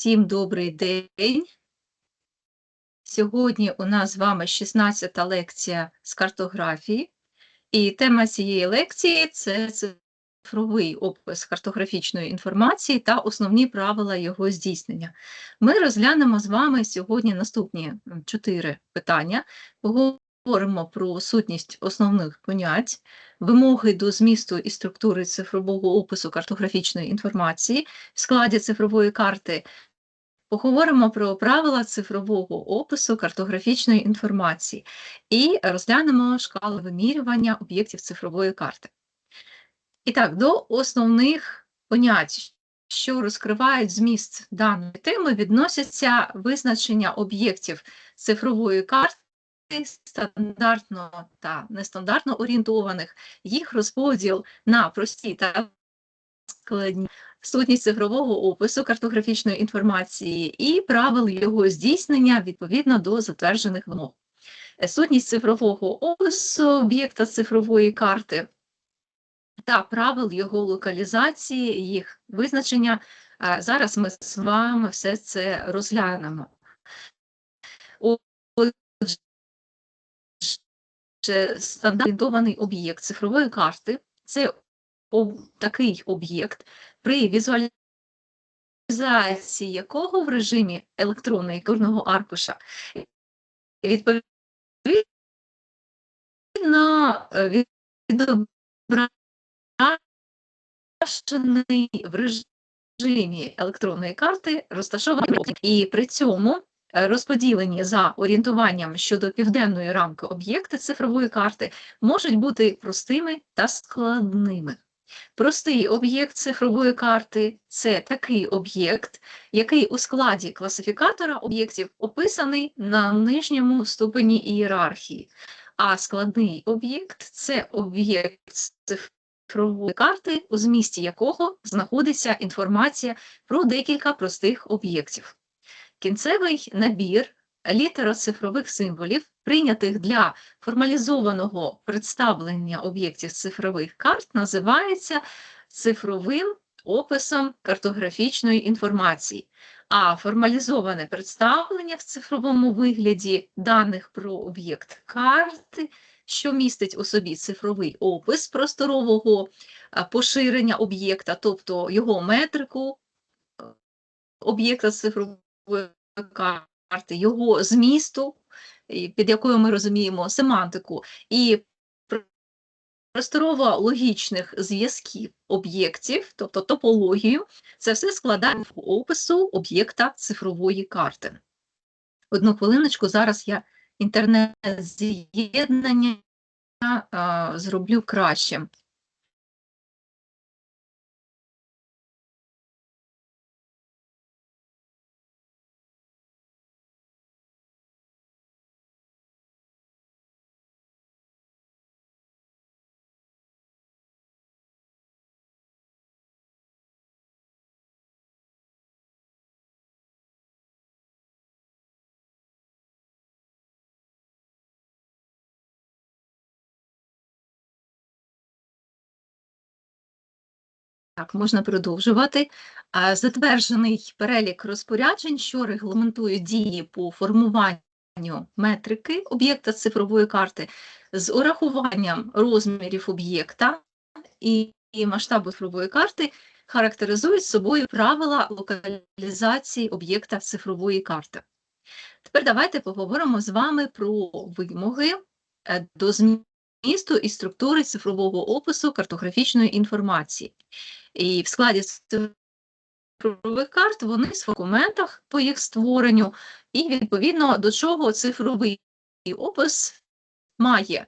Всім добрий день. Сьогодні у нас з вами 16-та лекція з картографії, і тема цієї лекції це цифровий опис картографічної інформації та основні правила його здійснення. Ми розглянемо з вами сьогодні наступні чотири питання. Поговоримо про сутність основних понять, вимоги до змісту і структури цифрового опису картографічної інформації в складі цифрової карти. Поговоримо про правила цифрового опису картографічної інформації і розглянемо шкали вимірювання об'єктів цифрової карти. І так, до основних понять, що розкривають зміст даної теми, відносяться визначення об'єктів цифрової карти стандартно та нестандартно орієнтованих, їх розподіл на прості та складні сутність цифрового опису картографічної інформації і правил його здійснення відповідно до затверджених вимог. Сутність цифрового опису об'єкта цифрової карти та правил його локалізації, їх визначення. Зараз ми з вами все це розглянемо. Отже, стандартизований об'єкт цифрової карти це такий об'єкт, при візуалізації якого в режимі електронної курного аркуша відповідно е, відображений в режимі електронної карти розташований і при цьому е, розподілені за орієнтуванням щодо південної рамки об'єкти цифрової карти можуть бути простими та складними. Простий об'єкт цифрової карти це такий об'єкт, який у складі класифікатора об'єктів описаний на нижньому ступені ієрархії. А складний об'єкт це об'єкт цифрової карти, у змісті якого знаходиться інформація про декілька простих об'єктів. Кінцевий набір літероцифрових символів, прийнятих для формалізованого представлення об'єктів цифрових карт, називається цифровим описом картографічної інформації. А формалізоване представлення в цифровому вигляді даних про об'єкт карти, що містить у собі цифровий опис просторового поширення об'єкта, тобто його метрику е, об'єкта цифрової карти, його змісту, під якою ми розуміємо семантику, і просторово-логічних зв'язків об'єктів, тобто топологію, це все складає в опису об'єкта цифрової карти. Одну хвилиночку, зараз я інтернет-з'єднання зроблю краще. Так, можна продовжувати. Затверджений перелік розпоряджень, що регламентують дії по формуванню метрики об'єкта цифрової карти з урахуванням розмірів об'єкта і, масштабу цифрової карти, характеризують собою правила локалізації об'єкта цифрової карти. Тепер давайте поговоримо з вами про вимоги е, до змісту і структури цифрового опису картографічної інформації. І в складі цифрових карт вони в документах по їх створенню, і відповідно до чого цифровий опис має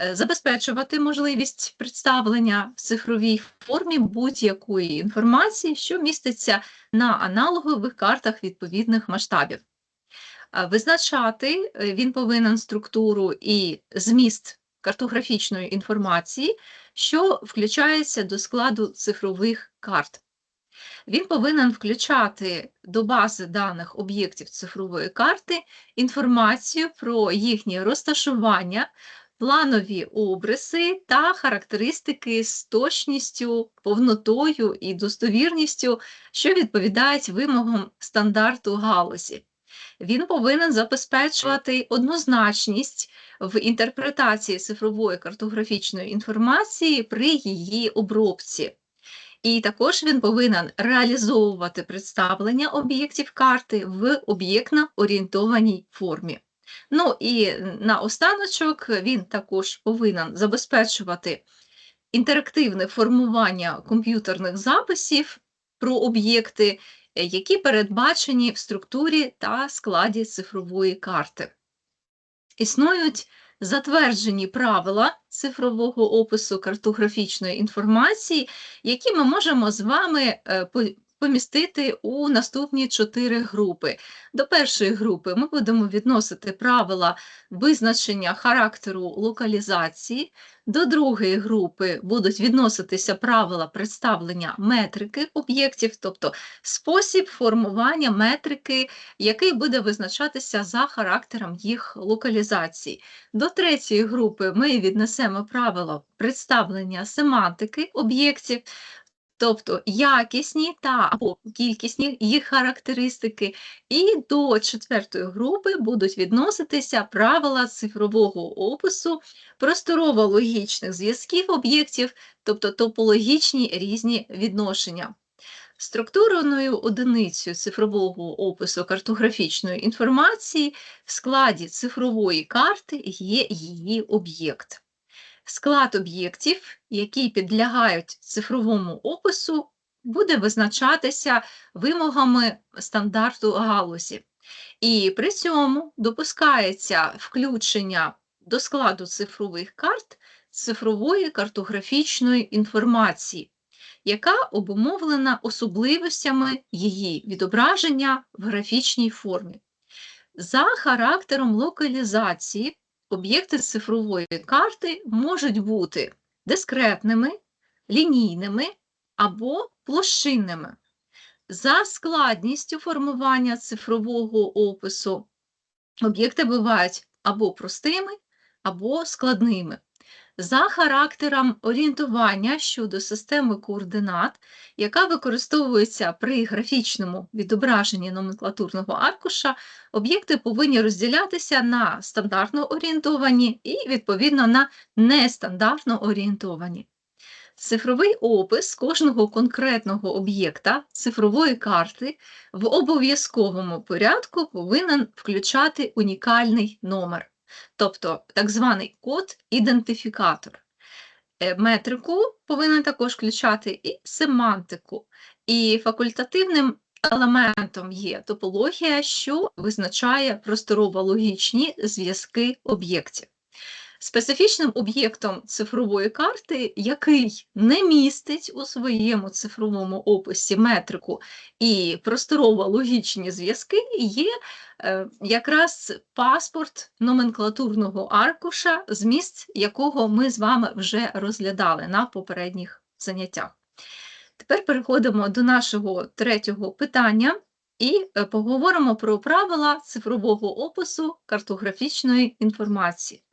е, забезпечувати можливість представлення в цифровій формі будь-якої інформації, що міститься на аналогових картах відповідних масштабів. Визначати е, він повинен структуру і зміст картографічної інформації, що включається до складу цифрових карт. Він повинен включати до бази даних об'єктів цифрової карти інформацію про їхнє розташування, планові обриси та характеристики з точністю, повнотою і достовірністю, що відповідають вимогам стандарту галузі. Він повинен забезпечувати однозначність в інтерпретації цифрової картографічної інформації при її обробці. І також він повинен реалізовувати представлення об'єктів карти в об'єктно-орієнтованій формі. Ну і наостаночок він також повинен забезпечувати інтерактивне формування комп'ютерних записів про об'єкти, які передбачені в структурі та складі цифрової карти. Існують затверджені правила цифрового опису картографічної інформації, які ми можемо з вами е, помістити у наступні чотири групи. До першої групи ми будемо відносити правила визначення характеру локалізації, до другої групи будуть відноситися правила представлення метрики об'єктів, тобто спосіб формування метрики, який буде визначатися за характером їх локалізації. До третьої групи ми віднесемо правила представлення семантики об'єктів, тобто якісні та або кількісні їх характеристики. І до четвертої групи будуть відноситися правила цифрового опису просторово-логічних зв'язків об'єктів, тобто топологічні різні відношення. Структурною одиницею цифрового опису картографічної інформації в складі цифрової карти є її об'єкт. Склад об'єктів, які підлягають цифровому опису, буде визначатися вимогами стандарту галузі. І при цьому допускається включення до складу цифрових карт цифрової картографічної інформації, яка обумовлена особливостями її відображення в графічній формі. За характером локалізації об'єкти цифрової карти можуть бути дискретними, лінійними або площинними. За складністю формування цифрового опису об'єкти бувають або простими, або складними. За характером орієнтування щодо системи координат, яка використовується при графічному відображенні номенклатурного аркуша, об'єкти повинні розділятися на стандартно орієнтовані і, відповідно, на нестандартно орієнтовані. Цифровий опис кожного конкретного об'єкта цифрової карти в обов'язковому порядку повинен включати унікальний номер, тобто так званий код-ідентифікатор. Е, Метрику повинен також включати і семантику, і факультативним елементом є топологія, що визначає просторово-логічні зв'язки об'єктів. Специфічним об'єктом цифрової карти, який не містить у своєму цифровому описі метрику і просторово-логічні зв'язки, є е, якраз паспорт номенклатурного аркуша, зміст якого ми з вами вже розглядали на попередніх заняттях. Тепер переходимо до нашого третього питання і е, поговоримо про правила цифрового опису картографічної інформації.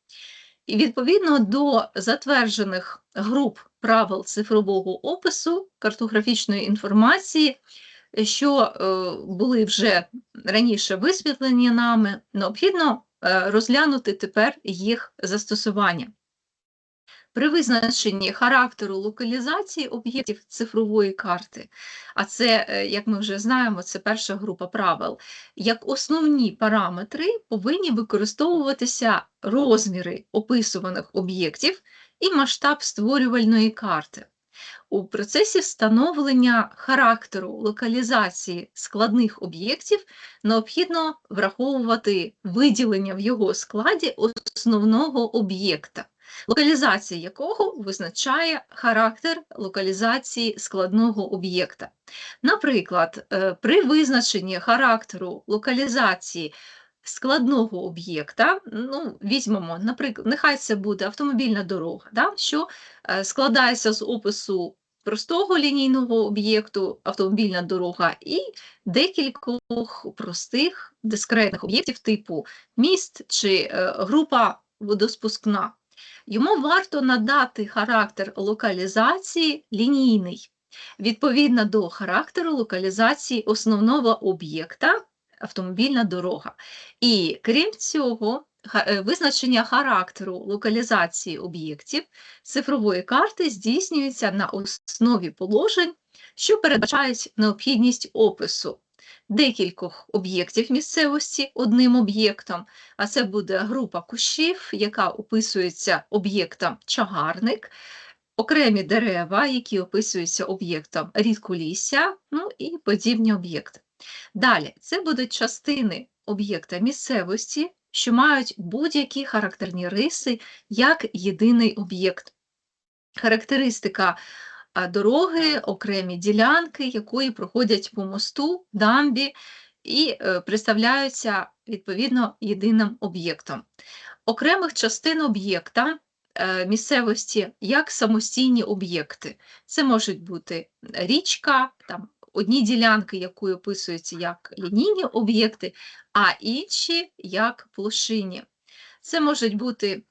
І відповідно до затверджених груп правил цифрового опису картографічної інформації, що е, були вже раніше висвітлені нами, необхідно е, розглянути тепер їх застосування. При визначенні характеру локалізації об'єктів цифрової карти, а це, е, як ми вже знаємо, це перша група правил, як основні параметри повинні використовуватися розміри описуваних об'єктів і масштаб створювальної карти. У процесі встановлення характеру локалізації складних об'єктів необхідно враховувати виділення в його складі основного об'єкта локалізація якого визначає характер локалізації складного об'єкта. Наприклад, е, при визначенні характеру локалізації складного об'єкта, ну, візьмемо, наприклад, нехай це буде автомобільна дорога, да, що е, складається з опису простого лінійного об'єкту, автомобільна дорога, і декількох простих дискретних об'єктів типу міст чи е, група водоспускна. Йому варто надати характер локалізації лінійний, відповідно до характеру локалізації основного об'єкта автомобільна дорога. І крім цього, е, визначення характеру локалізації об'єктів цифрової карти здійснюється на основі положень, що передбачають необхідність опису декількох об'єктів місцевості одним об'єктом, а це буде група кущів, яка описується об'єктом чагарник, окремі дерева, які описуються об'єктом рідколісся, ну і подібні об'єкти. Далі, це будуть частини об'єкта місцевості, що мають будь-які характерні риси як єдиний об'єкт. Характеристика дороги, окремі ділянки, якої проходять по мосту, дамбі і е, представляються відповідно єдиним об'єктом. Окремих частин об'єкта е, місцевості як самостійні об'єкти. Це можуть бути річка, там одні ділянки, якої описуються як лінійні об'єкти, а інші як площині. Це можуть бути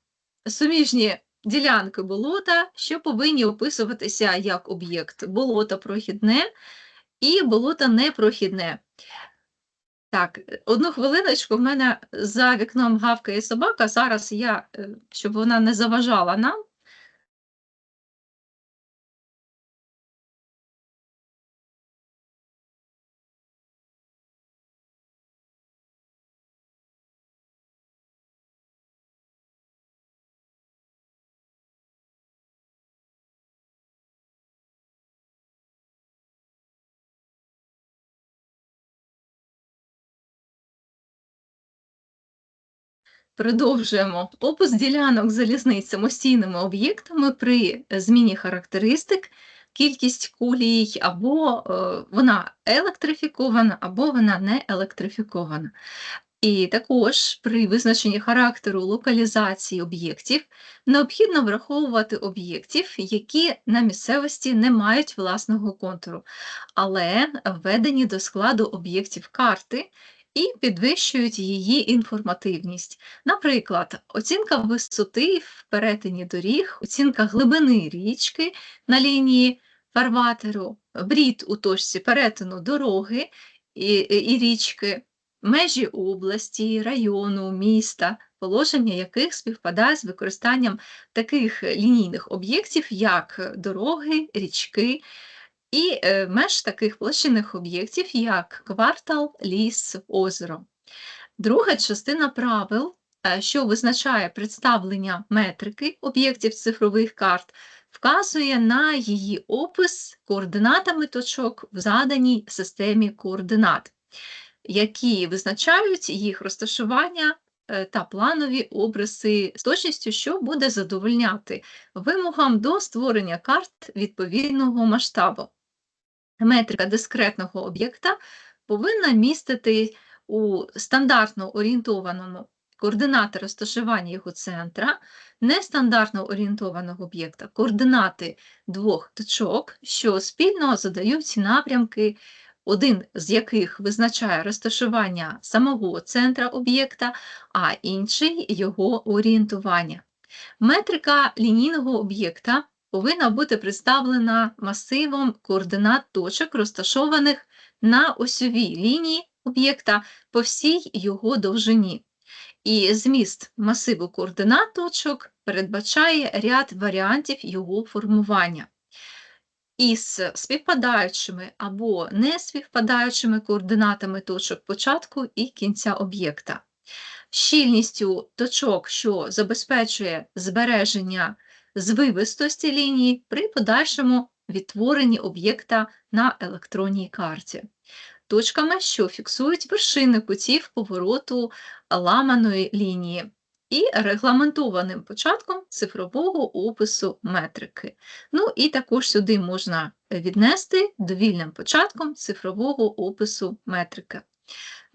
суміжні ділянки болота, що повинні описуватися як об'єкт болото прохідне і болото непрохідне. Так, одну хвилиночку, в мене за вікном гавкає собака. Зараз я, е, щоб вона не заважала нам, Продовжуємо. Опис ділянок залізниць самостійними об'єктами при зміні характеристик, кількість колій, або е, вона електрифікована, або вона не електрифікована. І також при визначенні характеру локалізації об'єктів необхідно враховувати об'єктів, які на місцевості не мають власного контуру, але введені до складу об'єктів карти і підвищують її інформативність. Наприклад, оцінка висоти в перетині доріг, оцінка глибини річки на лінії фарватеру, брід у точці перетину дороги і, і річки, межі області, району, міста, положення яких співпадає з використанням таких лінійних об'єктів, як дороги, річки, і е, меж таких площинних об'єктів, як квартал, ліс, озеро. Друга частина правил, е, що визначає представлення метрики об'єктів цифрових карт, вказує на її опис координатами точок в заданій системі координат, які визначають їх розташування е, та планові обриси з точністю, що буде задовольняти вимогам до створення карт відповідного масштабу. Метрика дискретного об'єкта повинна містити у стандартно орієнтованому координати розташування його центра, нестандартно орієнтованого об'єкта, координати двох точок, що спільно задають напрямки, один з яких визначає розташування самого центра об'єкта, а інший його орієнтування. Метрика лінійного об'єкта повинна бути представлена масивом координат точок, розташованих на осьовій лінії об'єкта по всій його довжині. І зміст масиву координат точок передбачає ряд варіантів його формування. Із співпадаючими або не співпадаючими координатами точок початку і кінця об'єкта, щільністю точок, що забезпечує збереження звивистості лінії при подальшому відтворенні об'єкта на електронній карті, точками, що фіксують вершини кутів повороту ламаної лінії, і регламентованим початком цифрового опису метрики. Ну і також сюди можна віднести довільним початком цифрового опису метрики.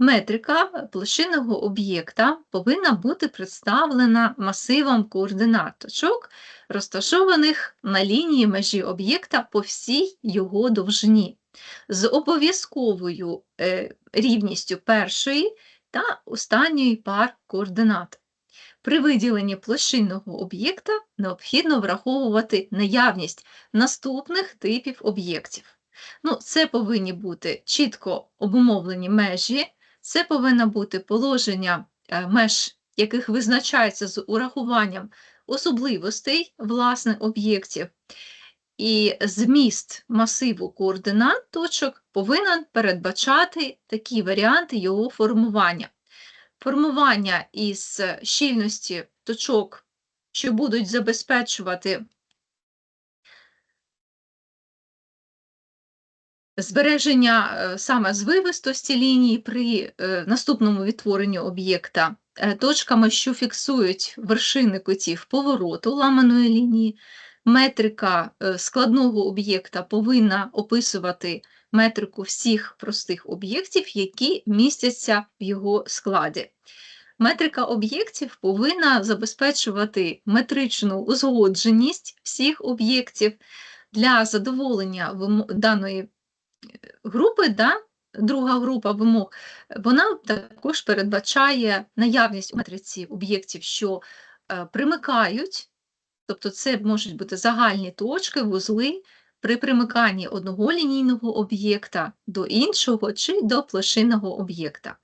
Метрика площинного об'єкта повинна бути представлена масивом координат точок, розташованих на лінії межі об'єкта по всій його довжині, з обов'язковою е, рівністю першої та останньої пар координат. При виділенні площинного об'єкта необхідно враховувати наявність наступних типів об'єктів. Ну, Це повинні бути чітко обумовлені межі, це повинно бути положення е, меж, яких визначається з урахуванням особливостей власне об'єктів. І зміст масиву координат точок повинен передбачати такі варіанти його формування. Формування із щільності точок, що будуть забезпечувати збереження е, саме звивистості лінії при е, наступному відтворенні об'єкта, е, точками, що фіксують вершини кутів повороту ламаної лінії, метрика складного об'єкта повинна описувати метрику всіх простих об'єктів, які містяться в його складі. Метрика об'єктів повинна забезпечувати метричну узгодженість всіх об'єктів. Для задоволення даної групи, да, друга група вимог, вона також передбачає наявність у матриці об'єктів, що е, примикають, тобто це можуть бути загальні точки, вузли при примиканні одного лінійного об'єкта до іншого чи до площинного об'єкта.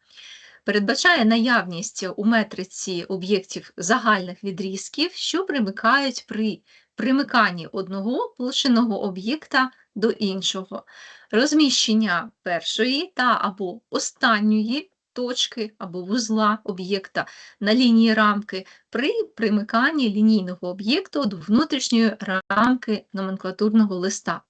Передбачає наявність у метриці об'єктів загальних відрізків, що примикають при примиканні одного площинного об'єкта до іншого розміщення першої та або останньої точки або вузла об'єкта на лінії рамки при примиканні лінійного об'єкту до внутрішньої рамки номенклатурного листа,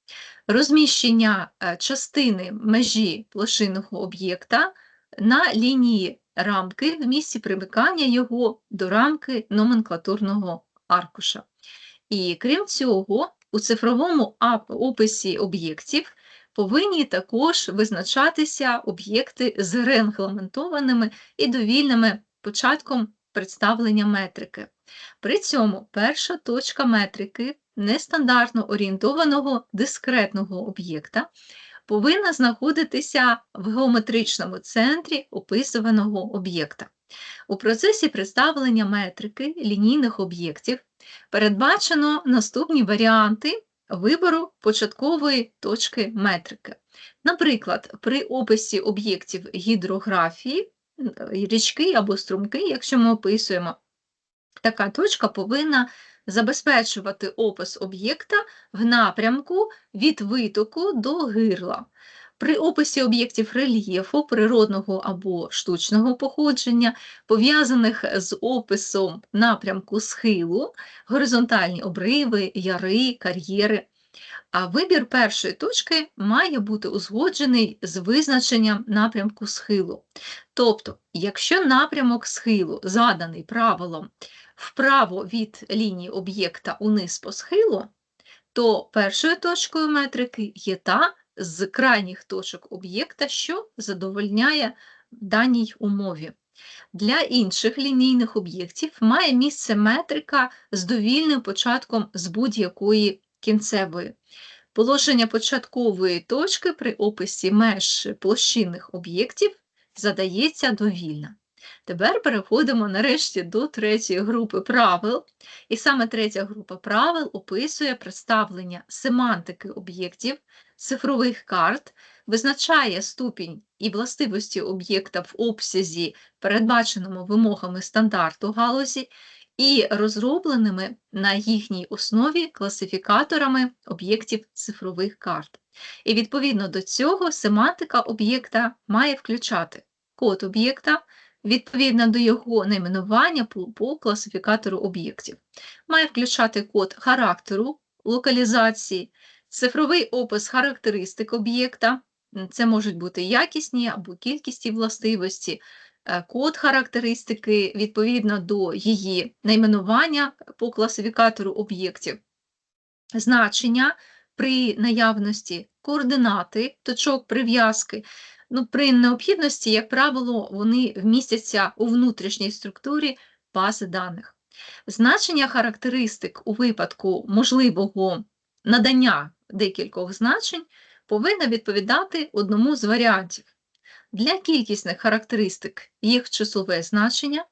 розміщення е, частини межі площинного об'єкта на лінії рамки в місці примикання його до рамки номенклатурного аркуша. І крім цього, у цифровому описі об'єктів повинні також визначатися об'єкти з регламентованими і довільними початком представлення метрики. При цьому перша точка метрики нестандартно орієнтованого дискретного об'єкта повинна знаходитися в геометричному центрі описуваного об'єкта. У процесі представлення метрики лінійних об'єктів передбачено наступні варіанти вибору початкової точки метрики. Наприклад, при описі об'єктів гідрографії, річки або струмки, якщо ми описуємо, така точка повинна забезпечувати опис об'єкта в напрямку від витоку до гирла. При описі об'єктів рельєфу, природного або штучного походження, пов'язаних з описом напрямку схилу, горизонтальні обриви, яри, кар'єри. А вибір першої точки має бути узгоджений з визначенням напрямку схилу. Тобто, якщо напрямок схилу заданий правилом вправо від лінії об'єкта униз по схилу, то першою точкою метрики є та, з крайніх точок об'єкта, що задовольняє даній умові. Для інших лінійних об'єктів має місце метрика з довільним початком з будь-якої кінцевої. Положення початкової точки при описі меж площинних об'єктів задається довільно. Тепер переходимо нарешті до третьої групи правил. І саме третя група правил описує представлення семантики об'єктів, цифрових карт, визначає ступінь і властивості об'єкта в обсязі, передбаченому вимогами стандарту галузі, і розробленими на їхній основі класифікаторами об'єктів цифрових карт. І відповідно до цього семантика об'єкта має включати код об'єкта відповідно до його найменування по, класифікатору об'єктів. Має включати код характеру локалізації, цифровий опис характеристик об'єкта. Це можуть бути якісні або кількісні властивості, е, код характеристики відповідно до її найменування по класифікатору об'єктів, значення при наявності координати точок прив'язки, Ну, При необхідності, як правило, вони вмістяться у внутрішній структурі бази даних. Значення характеристик у випадку можливого надання декількох значень повинно відповідати одному з варіантів. Для кількісних характеристик їх числове значення,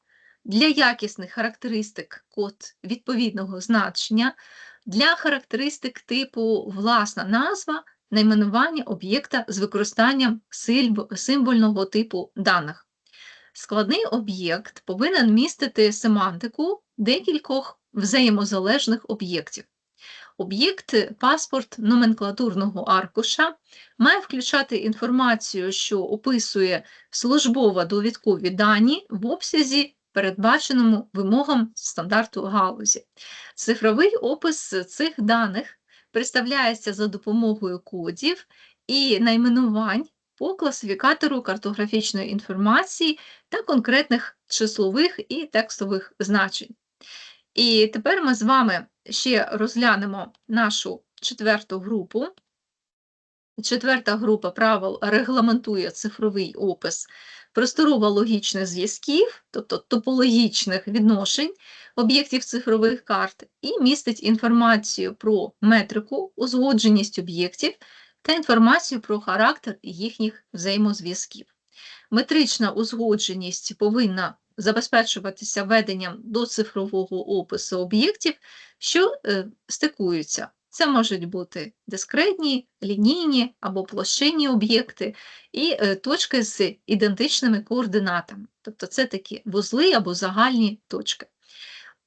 для якісних характеристик код відповідного значення, для характеристик типу власна назва, найменування об'єкта з використанням символьного типу даних. Складний об'єкт повинен містити семантику декількох взаємозалежних об'єктів. Об'єкт паспорт номенклатурного аркуша має включати інформацію, що описує службово-довідкові дані в обсязі, передбаченому вимогам стандарту галузі. Цифровий опис цих даних представляється за допомогою кодів і найменувань по класифікатору картографічної інформації та конкретних числових і текстових значень. І тепер ми з вами ще розглянемо нашу четверту групу. Четверта група правил регламентує цифровий опис просторово-логічних зв'язків, тобто топологічних відношень об'єктів цифрових карт, і містить інформацію про метрику, узгодженість об'єктів та інформацію про характер їхніх взаємозв'язків. Метрична узгодженість повинна забезпечуватися веденням до цифрового опису об'єктів, що е, стикуються. Це можуть бути дискретні, лінійні або площинні об'єкти і е, точки з ідентичними координатами. Тобто це такі вузли або загальні точки.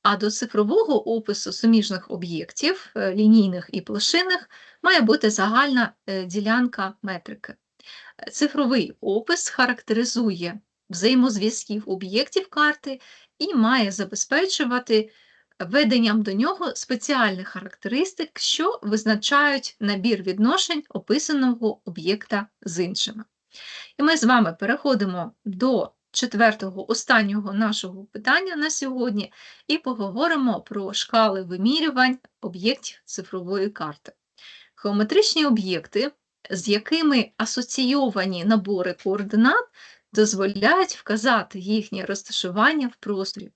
А до цифрового опису суміжних об'єктів, е, лінійних і площинних, має бути загальна ділянка метрики. Цифровий опис характеризує взаємозв'язків об'єктів карти і має забезпечувати введенням до нього спеціальних характеристик, що визначають набір відношень описаного об'єкта з іншими. І ми з вами переходимо до четвертого, останнього нашого питання на сьогодні і поговоримо про шкали вимірювань об'єктів цифрової карти. Геометричні об'єкти, з якими асоційовані набори координат, дозволяють вказати їхнє розташування в просторі.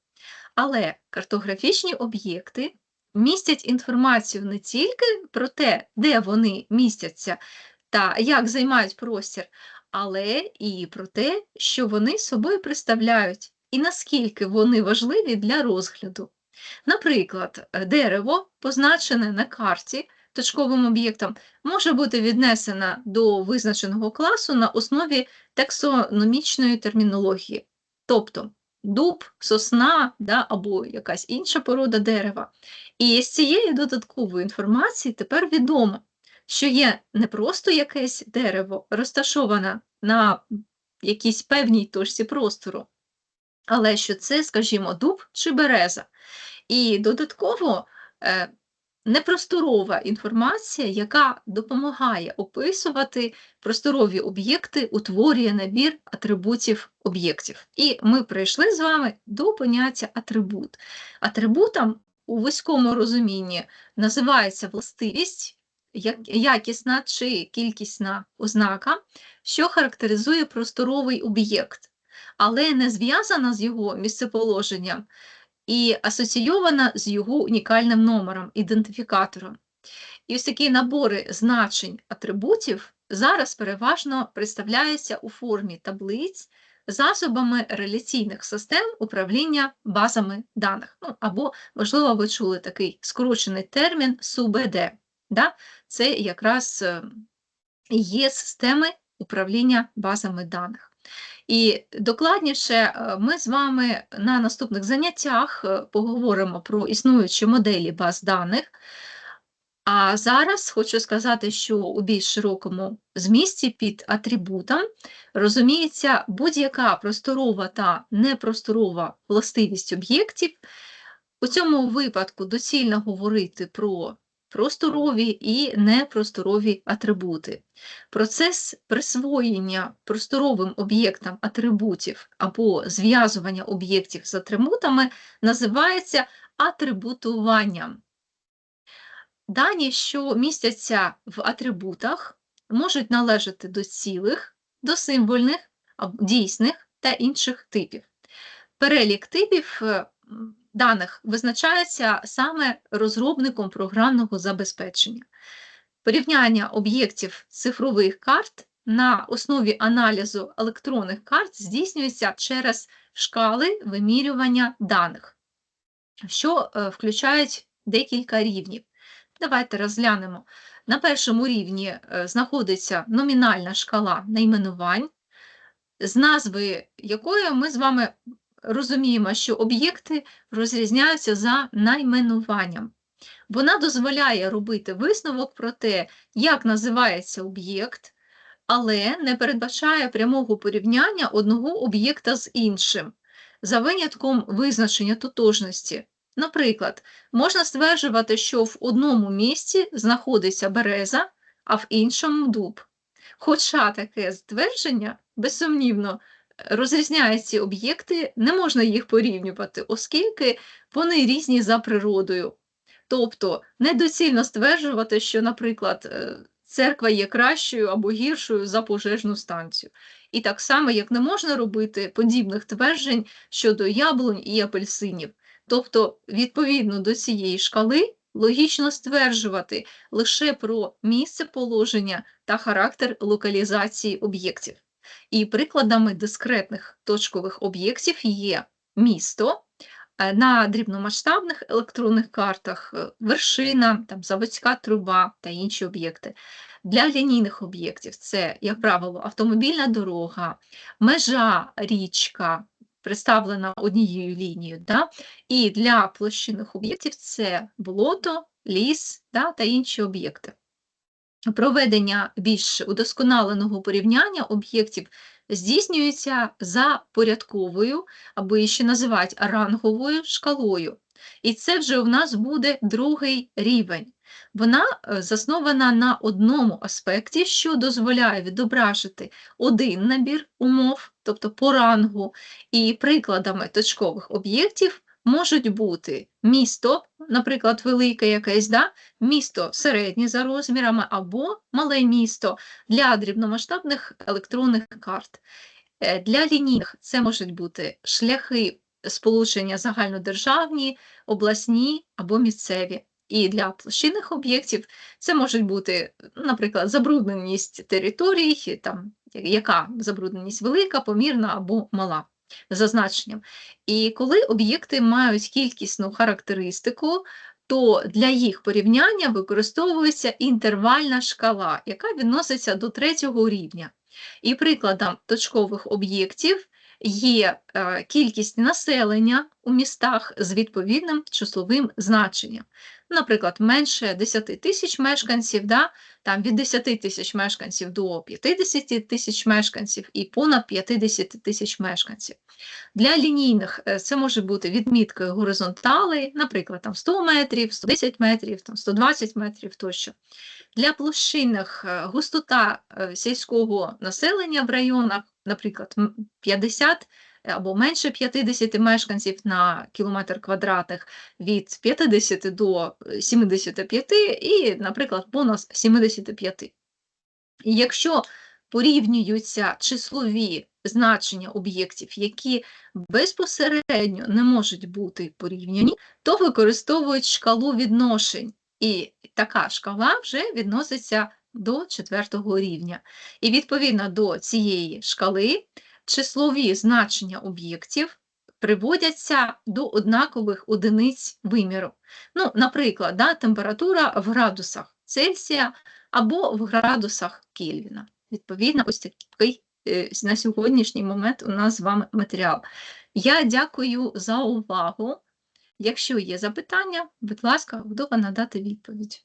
Але картографічні об'єкти містять інформацію не тільки про те, де вони містяться та як займають простір, але і про те, що вони собою представляють, і наскільки вони важливі для розгляду. Наприклад, дерево, позначене на карті точковим об'єктом, може бути віднесено до визначеного класу на основі таксономічної термінології, тобто дуб, сосна да, або якась інша порода дерева. І з цієї додаткової інформації тепер відомо, що є не просто якесь дерево, розташоване на якійсь певній точці простору, але що це, скажімо, дуб чи береза. І додатково е, непросторова інформація, яка допомагає описувати просторові об'єкти, утворює набір атрибутів об'єктів. І ми прийшли з вами до поняття атрибут. Атрибутом у вузькому розумінні називається властивість, якісна чи кількісна ознака, що характеризує просторовий об'єкт, але не зв'язана з його місцеположенням і асоційована з його унікальним номером, ідентифікатором. І ось такі набори значень атрибутів зараз переважно представляються у формі таблиць засобами реляційних систем управління базами даних. Ну, Або, можливо, ви чули такий скорочений термін СУБД. Да? Це якраз е, є системи управління базами даних. І докладніше е, ми з вами на наступних заняттях е, поговоримо про існуючі моделі баз даних. А зараз хочу сказати, що у більш широкому змісті під атрибутом розуміється будь-яка просторова та непросторова властивість об'єктів. У цьому випадку доцільно говорити про просторові і непросторові атрибути. Процес присвоєння просторовим об'єктам атрибутів або зв'язування об'єктів з атрибутами називається атрибутуванням. Дані, що містяться в атрибутах, можуть належати до цілих, до символьних, дійсних та інших типів. Перелік типів даних визначається саме розробником програмного забезпечення. Порівняння об'єктів цифрових карт на основі аналізу електронних карт здійснюється через шкали вимірювання даних, що е, включають декілька рівнів. Давайте розглянемо. На першому рівні е, знаходиться номінальна шкала найменувань, з назви якої ми з вами розуміємо, що об'єкти розрізняються за найменуванням. Вона дозволяє робити висновок про те, як називається об'єкт, але не передбачає прямого порівняння одного об'єкта з іншим, за винятком визначення тотожності. Наприклад, можна стверджувати, що в одному місці знаходиться береза, а в іншому дуб. Хоча таке ствердження, безсумнівно, розрізняє ці об'єкти, не можна їх порівнювати, оскільки вони різні за природою. Тобто недоцільно стверджувати, що, наприклад, е, церква є кращою або гіршою за пожежну станцію. І так само, як не можна робити подібних тверджень щодо яблунь і апельсинів. Тобто, відповідно до цієї шкали, логічно стверджувати лише про місце положення та характер локалізації об'єктів. І прикладами дискретних точкових об'єктів є місто, е, на дрібномасштабних електронних картах е, вершина, там, заводська труба та інші об'єкти. Для лінійних об'єктів це, як правило, автомобільна дорога, межа річка, представлена однією лінією. Да? І для площинних об'єктів це болото, ліс да, та інші об'єкти. Проведення більш удосконаленого порівняння об'єктів здійснюється за порядковою, або ще називають ранговою шкалою. І це вже у нас буде другий рівень. Вона е, заснована на одному аспекті, що дозволяє відображити один набір умов, тобто по рангу, і прикладами точкових об'єктів можуть бути місто, наприклад, велике якесь, да? місто середнє за розмірами, або мале місто для дрібномасштабних електронних карт. Е, Для лінійних це можуть бути шляхи сполучення загальнодержавні, обласні або місцеві. І для площинних об'єктів це можуть бути, наприклад, забрудненість територій, там, яка забрудненість велика, помірна або мала за значенням. І коли об'єкти мають кількісну характеристику, то для їх порівняння використовується інтервальна шкала, яка відноситься до третього рівня. І прикладом точкових об'єктів є е, кількість населення у містах з відповідним числовим значенням. Наприклад, менше 10 тисяч мешканців, да, там від 10 тисяч мешканців до 50 тисяч мешканців і понад 50 тисяч мешканців. Для лінійних е, це може бути відміткою горизонтали, наприклад, там 100 метрів, 110 метрів, там 120 метрів тощо. Для площинних е, густота сільського населення в районах, наприклад, 50 або менше 50 мешканців на кілометр квадратних від 50 до е, 75 і, наприклад, понад 75. І якщо порівнюються числові значення об'єктів, які безпосередньо не можуть бути порівняні, то використовують шкалу відношень. І така шкала вже відноситься до четвертого рівня. І відповідно до цієї шкали числові значення об'єктів приводяться до однакових одиниць виміру. Ну, наприклад, да, температура в градусах Цельсія або в градусах Кельвіна. Відповідно, ось такий е, на сьогоднішній момент у нас з вами матеріал. Я дякую за увагу. Якщо є запитання, будь ласка, готова надати відповідь.